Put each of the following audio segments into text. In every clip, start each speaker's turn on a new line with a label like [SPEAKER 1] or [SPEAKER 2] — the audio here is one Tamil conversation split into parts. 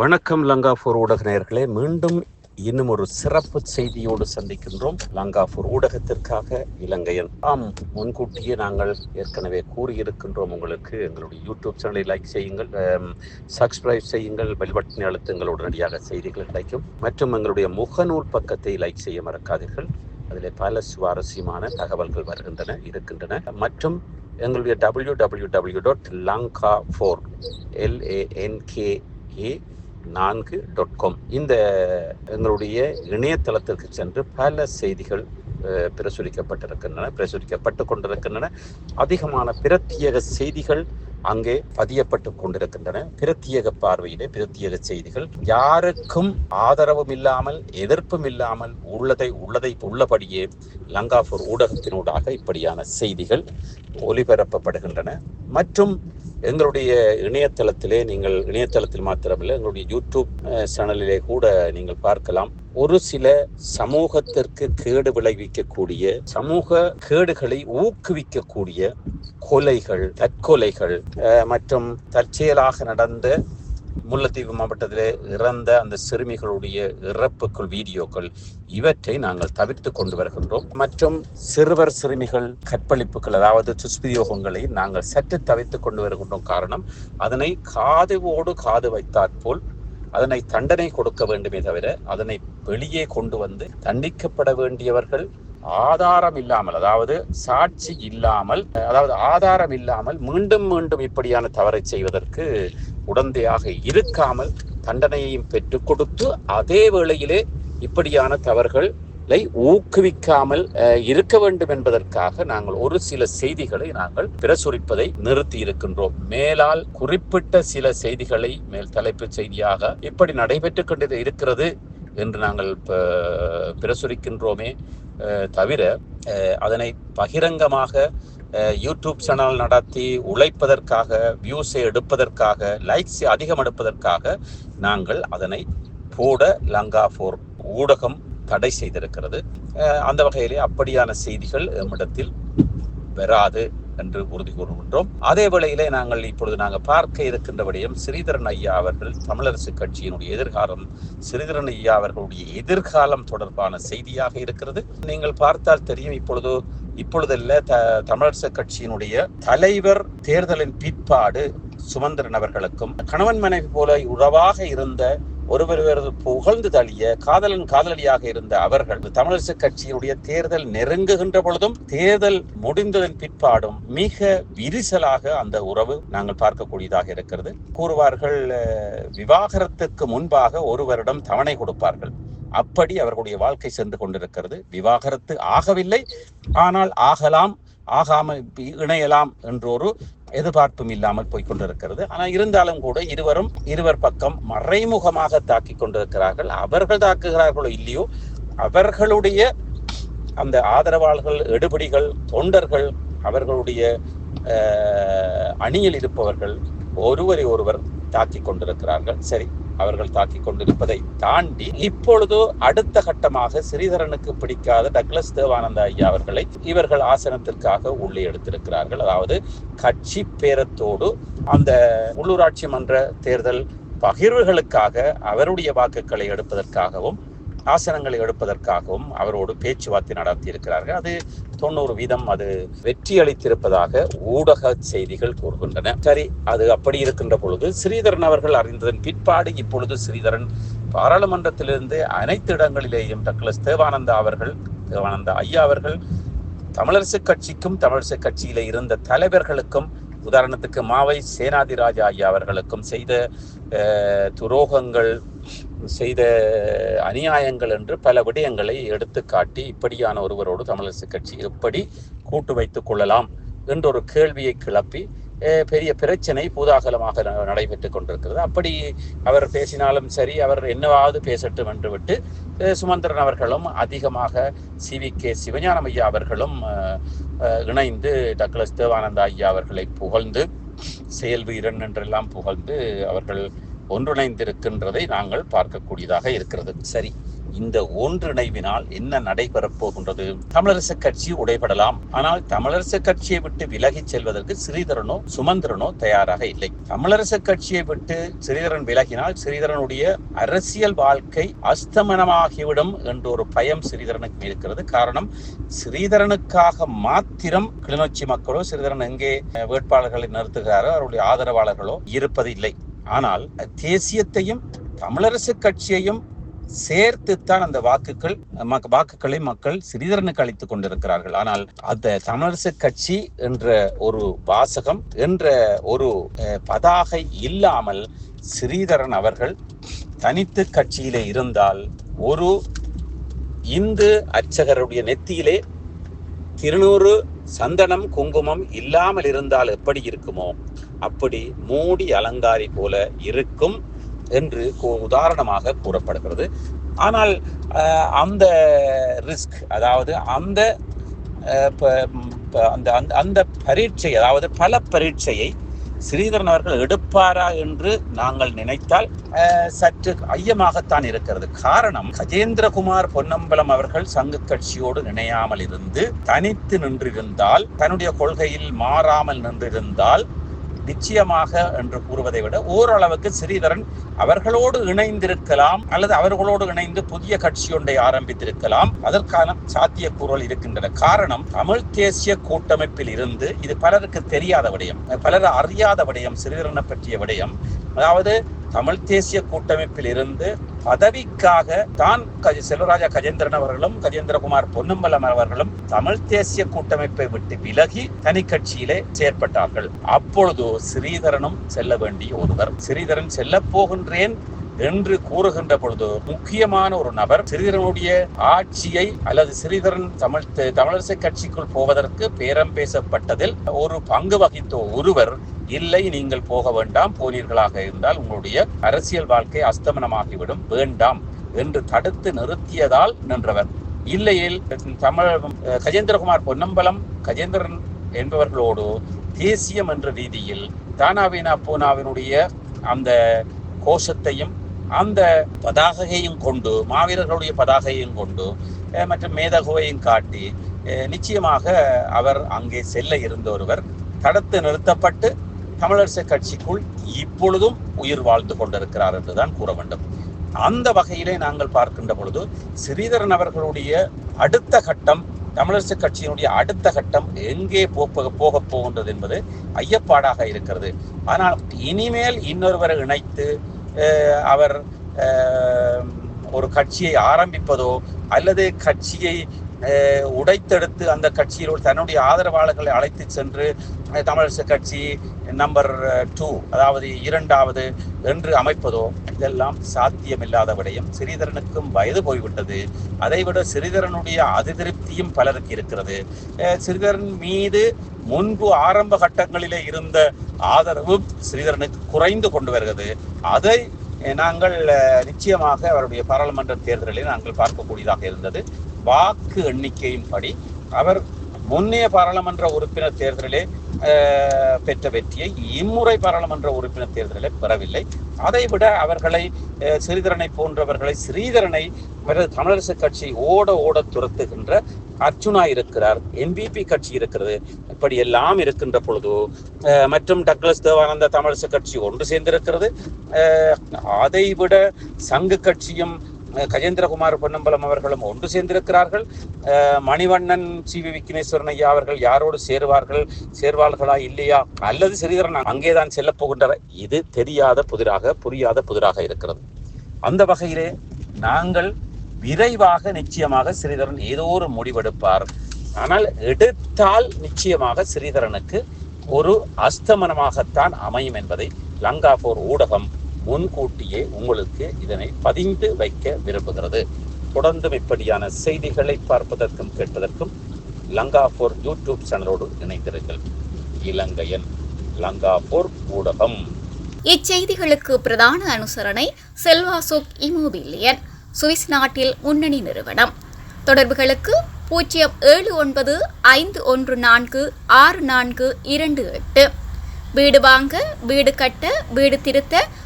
[SPEAKER 1] வணக்கம் லங்காபூர் ஊடக நேயர்களே. மீண்டும் இன்னும் ஒரு சிறப்பு செய்தியோடு சந்திக்கின்றோம். லங்காபூர் ஊடகத்திற்காக இலங்கையன் ஆம் முன்கூட்டியே நாங்கள் ஏற்கனவே கூறியிருக்கின்றோம் உங்களுக்கு. எங்களுடைய யூடியூப் சேனலை லைக் செய்யுங்கள் சப்ஸ்கிரைப் செய்யுங்கள் பெல் பட்டனை அழுத்துங்கள் உடனடியாக செய்திகள் கிடைக்கும். மற்றும் எங்களுடைய முகநூல் பக்கத்தை லைக் செய்ய மறக்காதீர்கள். அதில் பல சுவாரஸ்யமான தகவல்கள் வருகின்றன இருக்கின்றன. மற்றும் எங்களுடைய W W W dot Lanka four L A N K A நான்கு டாட் காம் இந்த எங்களுடைய இணையதளத்திற்கு சென்று பல செய்திகள் பிரசுரிக்கப்பட்டிருக்கின்றன பிரசுரிக்கப்பட்டு கொண்டிருக்கின்றன. அதிகமான பிரத்யேக செய்திகள் அங்கே பதியப்பட்டு கொண்டிருக்கின்றன. பிரத்யேக பார்வையிலே பிரத்யேக செய்திகள். யாருக்கும் ஆதரவும் இல்லாமல் எதிர்ப்பும் இல்லாமல் உள்ளதை உள்ளதை உள்ளபடியே லங்காபூர் ஊடகத்தினூடாக இப்படியான செய்திகள் ஒலிபரப்பப்படுகின்றன. மற்றும் எங்களுடைய இணையதளத்திலே நீங்கள் இணையதளத்தில் மாத்திரமில்லை எங்களுடைய யூடியூப் சேனலிலே கூட நீங்கள் பார்க்கலாம். ஒரு சில சமூகத்திற்கு கேடு விளைவிக்கக்கூடிய சமூக கேடுகளை ஊக்குவிக்கக்கூடிய கொலைகள் தற்கொலைகள் மற்றும் தற்செயலாக நடந்த முல்லைத்தீவு மாவட்டத்திலே இறந்த அந்த சிறுமிகளுடைய இறப்புக்கள் வீடியோக்கள் இவற்றை நாங்கள் தவிர்த்து கொண்டு வருகின்றோம். மற்றும் சிறுவர் சிறுமிகள் கற்பழிப்புகள் அதாவது துஷ்பிரயோகங்களை நாங்கள் சற்று தவிர்த்து கொண்டு வருகின்றோம் காரணம் அதனை காதுவோடு காது வைத்தாற்போல் அதனை தண்டனை கொடுக்க வேண்டுமே தவிர அதனை வெளியே கொண்டு வந்து தண்டிக்கப்பட வேண்டியவர்கள் ஆதாரம் இல்லாமல் அதாவது சாட்சி இல்லாமல் அதாவது ஆதாரம் இல்லாமல் மீண்டும் மீண்டும் இப்படியான தவறை செய்வதற்கு உடந்தையாக இருக்காமல் தண்டனையையும் பெற்றுக் கொடுத்து அதே வேளையிலே இப்படியான தவறுகளை ஊக்குவிக்காமல் இருக்க வேண்டும் என்பதற்காக நாங்கள் ஒரு சில செய்திகளை நாங்கள் பிரசுரிப்பதை நிறுத்தி இருக்கின்றோம். மேலால் குறிப்பிட்ட சில செய்திகளை மேல் தலைப்பு செய்தியாக இப்படி நடைபெற்றுக் கொண்டு இருக்கிறது என்று நாங்கள் பிரசுரிக்கின்றோமே. தவிர அதனை பகிரங்கமாக யூடியூப் சேனல் நடத்தி உழைப்பதற்காக வியூஸை எடுப்பதற்காக லைக்ஸை அதிகம் எடுப்பதற்காக நாங்கள் அதனை போட லங்கா ஃபோர் ஊடகம் தடை செய்திருக்கிறது. அந்த வகையிலே அப்படியான செய்திகள் எம்மிடத்தில் வராது. என்று உறுதி கூறுகின்றோம். அதே வேளையிலே நாங்கள் இப்பொழுது நாங்கள் பார்க்க இருக்கின்ற ஸ்ரீதரன் ஐயா அவர்கள் தமிழரசு கட்சியினுடைய எதிர்காலம் ஸ்ரீதரன் ஐயா அவர்களுடைய எதிர்காலம் தொடர்பான செய்தியாக இருக்கிறது. நீங்கள் பார்த்தால் தெரியும் இப்பொழுது இப்பொழுதல்ல த தமிழரசு கட்சியினுடைய தலைவர் தேர்தலின் பிற்பாடு சுமந்திரன் அவர்களுக்கும் கணவன் மனைவி போல உறவாக இருந்த ஒருவர் புகழ்ந்து தழிய காதலன் காதலியாக இருந்த அவர்கள் தமிழரசு கட்சியினுடைய தேர்தல் நெருங்குகின்ற பொழுதும் தேர்தல் முடிந்ததன் பிற்பாடும் மிக விரிசலாக அந்த உறவு நாங்கள் பார்க்கக்கூடியதாக இருக்கிறது. கூறுவார்கள் விவாகரத்துக்கு முன்பாக ஒரு வருடம் தவணை கொடுப்பார்கள். அப்படி அவர்களுடைய வாழ்க்கை சென்று கொண்டிருக்கிறது. விவாகரத்து ஆகவில்லை. ஆனால் ஆகலாம். ஆகாமல் இணையலாம் என்ற ஒரு எதிர்பார்ப்பும் இல்லாமல் போய் கொண்டிருக்கிறது. ஆனால் இருந்தாலும் கூட இருவரும் இருவர் பக்கம் மறைமுகமாக தாக்கி கொண்டிருக்கிறார்கள். அவர்கள் தாக்குகிறார்களோ இல்லையோ அவர்களுடைய அந்த ஆதரவாளர்கள் எடுபடிகள் தொண்டர்கள் அவர்களுடைய அணியில் இருப்பவர்கள் ஒருவரை ஒருவர் தாக்கி கொண்டிருக்கிறார்கள். சரி அவர்கள் தாக்கி கொண்டிருப்பதை தாண்டி இப்பொழுது அடுத்த கட்டமாக ஸ்ரீதரனுக்கு பிடிக்காத டக்ளஸ் தேவானந்த ஐயா அவர்களை இவர்கள் ஆசனத்திற்காக உள்ளே எடுத்திருக்கிறார்கள். அதாவது கட்சி பேரத்தோடு அந்த உள்ளூராட்சி மன்ற தேர்தல் பகிர்வுகளுக்காக அவருடைய வாக்குகளை எடுப்பதற்காகவும் ஆசனங்களை எடுப்பதற்காகவும் அவரோடு பேச்சுவார்த்தை நடத்தி இருக்கிறார்கள் அது தொண்ணூறு வீதம் அது வெற்றி அளித்திருப்பதாக ஊடக செய்திகள் கூறுகின்றன. சரி அது அப்படி இருக்கின்ற பொழுது ஸ்ரீதரன் அவர்கள் அறிந்ததன் பிற்பாடு இப்பொழுது ஸ்ரீதரன் பாராளுமன்றத்திலிருந்து அனைத்து இடங்களிலேயும் டக்ளஸ் தேவானந்தா அவர்கள் தேவானந்தா ஐயா அவர்கள் தமிழரசு கட்சிக்கும் தமிழரசு கட்சியில இருந்த தலைவர்களுக்கும் உதாரணத்துக்கு மாவை சேனாதிராஜா ஐயா அவர்களுக்கும் செய்த துரோகங்கள் செய்த அநியாயங்கள் என்று பல விடயங்களை எடுத்து காட்டி இப்படியான ஒருவரோடு தமிழரசு கட்சி எப்படி கூட்டு வைத்துக் கொள்ளலாம் என்றொரு கேள்வியை கிளப்பி பெரிய பிரச்சனை பூதாகலமாக ந- நடைபெற்றுக் கொண்டிருக்கிறது. அப்படி அவர் பேசினாலும் சரி அவர் என்னவாவது பேசட்டும் என்று விட்டு சுமந்திரன் அவர்களும் அதிகமாக சி வி கே சிவஞானம் ஐயா அவர்களும் இணைந்து டக்ளஸ் தேவானந்தா ஐயா அவர்களை புகழ்ந்து செயல் வீரன் என்றெல்லாம் புகழ்ந்து அவர்கள் ஒன்றிணைந்திருக்கின்றதை நாங்கள் பார்க்கக்கூடியதாக இருக்கிறது. சரி இந்த ஒன்றிணைவினால் என்ன நடைபெறப் போகின்றது? தமிழரசு கட்சி உடைபடலாம். ஆனால் தமிழரசு கட்சியை விட்டு விலகிச் செல்வதற்கு ஸ்ரீதரனோ சுமந்திரனோ தயாராக இல்லை. தமிழரசு கட்சியை விட்டு ஸ்ரீதரன் விலகினால் ஸ்ரீதரனுடைய அரசியல் வாழ்க்கை அஸ்தமனமாகிவிடும் என்ற ஒரு பயம் ஸ்ரீதரனுக்கு இருக்கிறது. காரணம் ஸ்ரீதரனுக்காக மாத்திரம் கிளிநொச்சி மக்களோ ஸ்ரீதரன் எங்கே வேட்பாளர்களை நிறுத்துகிறாரோ அவருடைய ஆதரவாளர்களோ இருப்பது இல்லை ஆனால் தேசியத்தையும் தமிழரசு கட்சியையும் சேர்த்துத்தான் அந்த வாக்குகள் வாக்குகளை மக்கள் சிறிதரனுக்கு அளித்துக் கொண்டிருக்கிறார்கள். ஆனால் அந்த தமிழரசு கட்சி என்ற ஒரு வாசகம் என்ற ஒரு பதாகை இல்லாமல் ஸ்ரீதரன் அவர்கள் தனித்து கட்சியிலே இருந்தால் ஒரு இந்து அர்ச்சகருடைய நெத்தியிலே திருநூறு சந்தனம் குங்குமம் இல்லாமல் இருந்தால் எப்படி இருக்குமோ அப்படி மூடி அலங்காரி போல இருக்கும் என்று உதாரணமாக கூறப்படுகிறது. ஆனால் அந்த ரிஸ்க் அதாவது அந்த ப- ப- அந்த அந்த- அந்த பரீட்சை அதாவது பல பரீட்சையை ஸ்ரீதரன் அவர்கள் எடுப்பாரா என்று நாங்கள் நினைத்தால் சற்று ஐயமாகத்தான் இருக்கிறது. காரணம் கஜேந்திரகுமார் பொன்னம்பலம் அவர்கள் சங்க கட்சியோடு இணையாமல் இருந்து தனித்து நின்றிருந்தால் தன்னுடைய கொள்கையில் மாறாமல் நின்றிருந்தால் நிச்சயமாக என்று கூறுவதை விட ஓரளவுக்கு ஸ்ரீதரன் அவர்களோடு இணைந்திருக்கலாம் அல்லது அவர்களோடு இணைந்து புதிய கட்சி ஒன்றை ஆரம்பித்திருக்கலாம். அதற்கான சாத்தியக்கூறுகள் இருக்கின்றன. காரணம் தமிழ் தேசிய கூட்டமைப்பில் இருந்து இது பலருக்கு தெரியாத விடயம் பலர் அறியாத விடயம் ஸ்ரீதரனை பற்றிய விடயம். அதாவது தமிழ் தேசிய கூட்டமைப்பில் இருந்து பதவிக்காக தான் கஜ- செல்வராஜா கஜேந்திரன் அவர்களும் கஜேந்திரகுமார் பொன்னம்பலம் அவர்களும் தமிழ் தேசிய கூட்டமைப்பை விட்டு விலகி தனி கட்சியிலே செயற்பட்டார்கள். அப்பொழுது ஸ்ரீதரனும் செல்ல வேண்டிய ஒருவர் ஸ்ரீதரன் செல்ல போகின்றேன் என்று கூறுகின்ற பொழுது முக்கியமான ஒரு நபர் சிறிதரனுடைய ஆட்சியை அல்லது சிறிதரன் தமிழ் தமிழரசு கட்சிக்குள் போவதற்கு பேரம் பேசப்பட்டதில் ஒரு பங்கு வகித்த ஒருவர் இல்லை நீங்கள் போக வேண்டாம் போனீர்களாக இருந்தால் உங்களுடைய அரசியல் வாழ்க்கை அஸ்தமனமாகிவிடும் வேண்டாம் என்று தடுத்து நிறுத்தியதால் நின்றவர். இல்லையில் தமிழ் கஜேந்திரகுமார் பொன்னம்பலம் கஜேந்திரன் என்பவர்களோடு தேசியம் என்ற ரீதியில் தானாவினா பூனாவினுடைய அந்த கோஷத்தையும் அந்த பதாகையும் கொண்டு மாவீரர்களுடைய பதாகையும் கொண்டு மற்றும் மேதகுவையும் காட்டி நிச்சயமாக அவர் அங்கே செல்ல இருந்த ஒருவர் தடுத்து நிறுத்தப்பட்டு தமிழரசு கட்சிக்குள் இப்பொழுதும் உயிர் வாழ்ந்து கொண்டிருக்கிறார் என்றுதான் கூற வேண்டும். அந்த வகையிலே நாங்கள் பார்க்கின்ற பொழுது ஸ்ரீதரன் அவர்களுடைய அடுத்த கட்டம் தமிழரசு கட்சியினுடைய அடுத்த கட்டம் எங்கே போக போக போகின்றது என்பது ஐயப்பாடாக இருக்கிறது. ஆனால் இனிமேல் இன்னொருவரை இணைத்து அவர் ஒரு கட்சியை ஆரம்பிப்பதோ அல்லது கட்சியை உடைத்தெடுத்து அந்த கட்சியில் தன்னுடைய ஆதரவாளர்களை அழைத்து சென்று தமிழரசு கட்சி நம்பர் டூ அதாவது இரண்டாவது என்று அமைப்பதோ இதெல்லாம் சாத்தியமில்லாத விடயம். ஸ்ரீதரனுக்கும் வயது போய்விட்டது. அதைவிட ஸ்ரீதரனுடைய அதிருப்தியும் பலருக்கு இருக்கிறது. ஸ்ரீதரன் மீது முன்பு ஆரம்ப கட்டங்களிலே இருந்த ஆதரவும் ஸ்ரீதரனுக்கு குறைந்து கொண்டு வருகிறது. அதை நாங்கள் நிச்சயமாக அவருடைய பாராளுமன்ற தேர்தலில் நாங்கள் பார்க்கக்கூடியதாக இருந்தது. வாக்கு எண்ணிக்கையின் படி அவர் முன்னைய பாராளுமன்ற உறுப்பினர் தேர்தலிலே பெற்ற வெற்றியை இம்முறை பாராளுமன்ற உறுப்பினர் தேர்தலில் பெறவில்லை. அதைவிட அவர்களை சிறிதரனை போன்றவர்களை ஸ்ரீதரனை பிறகு தமிழரசு கட்சி ஓட ஓட துரத்துகின்ற அர்ஜுனா இருக்கிறார். என்பிபி கட்சி இருக்கிறது. இப்படி எல்லாம் இருக்கின்ற பொழுது மற்றும் டக்ளஸ் தேவானந்த தமிழரசு கட்சி ஒன்று சேர்ந்திருக்கிறது. அதைவிட சங்கு கட்சியும் கஜேந்திரகுமார் பொன்னம்பலம் அவர்களும் ஒன்று சேர்ந்திருக்கிறார்கள். மணிவண்ணன் சி வி விக்னேஸ்வரன் ஐயா அவர்கள் யாரோடு சேருவார்கள் சேர்வார்களா இல்லையா? அல்லது ஸ்ரீதரன் அங்கேதான் செல்ல போகின்றனர் இது தெரியாத புதிராக புரியாத புதிராக இருக்கிறது. அந்த வகையிலே நாங்கள் விரைவாக நிச்சயமாக ஸ்ரீதரன் ஏதோ ஒரு முடிவெடுப்பார். ஆனால் எடுத்தால் நிச்சயமாக ஸ்ரீதரனுக்கு ஒரு அஸ்தமனமாகத்தான் அமையும் என்பதை லங்கா போர் ஊடகம் முன்கூட்டியே உங்களுக்கு இதனை பதிந்து வைக்க விரும்புகிறது. தொடர்ந்தும் இப்படியான செய்திகளை பார்ப்பதற்கும் கேட்பதற்கும் லங்கா போர் யூடியூப் சேனலோடு இணைந்திருங்கள். இலங்கையன் லங்கா போர் ஊடகம்.
[SPEAKER 2] இச்செய்திகளுக்கு பிரதான அனுசரணை செல்வாசோக் இமோபிலியன் சுவிஸ் நாட்டில் முன்னணி நிறுவனம். தொடர்புகளுக்கு பூஜ்ஜியம் ஏழு ஒன்பது ஐந்து ஒன்று நான்கு ஆறு நான்கு இரண்டு எட்டு. வீடு வாங்க வீடு கட்ட வீடு திருத்த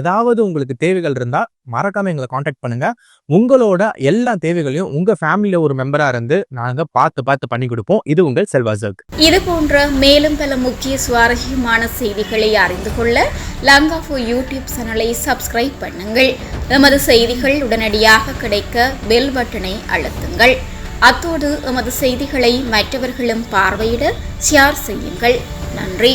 [SPEAKER 3] ஏதாவது உங்களுக்கு தேவைகள் இருந்தால் மறக்காம எங்களை காண்டாக்ட் பண்ணுங்க. உங்களோட எல்லா தேவைகளையும் உங்க ஃபேமிலியில ஒரு மெம்பரா இருந்து நாங்க பார்த்து பார்த்து பண்ணி கொடுப்போம். இது உங்கள் செல்வாசக்
[SPEAKER 2] இது போன்ற மேலும் பல முக்கிய சுவாரஸ்யமான செய்திகளை அறிந்து கொள்ள லங்காஃபோ யூடியூப் சேனலை சப்ஸ்கிரைப் பண்ணுங்கள். எமது செய்திகள் உடனடியாக கிடைக்க பெல் பட்டனை அழுத்துங்கள். அத்தோடு எமது செய்திகளை மற்றவர்களும் பார்வையிட ஷேர் செய்யுங்கள். நன்றி.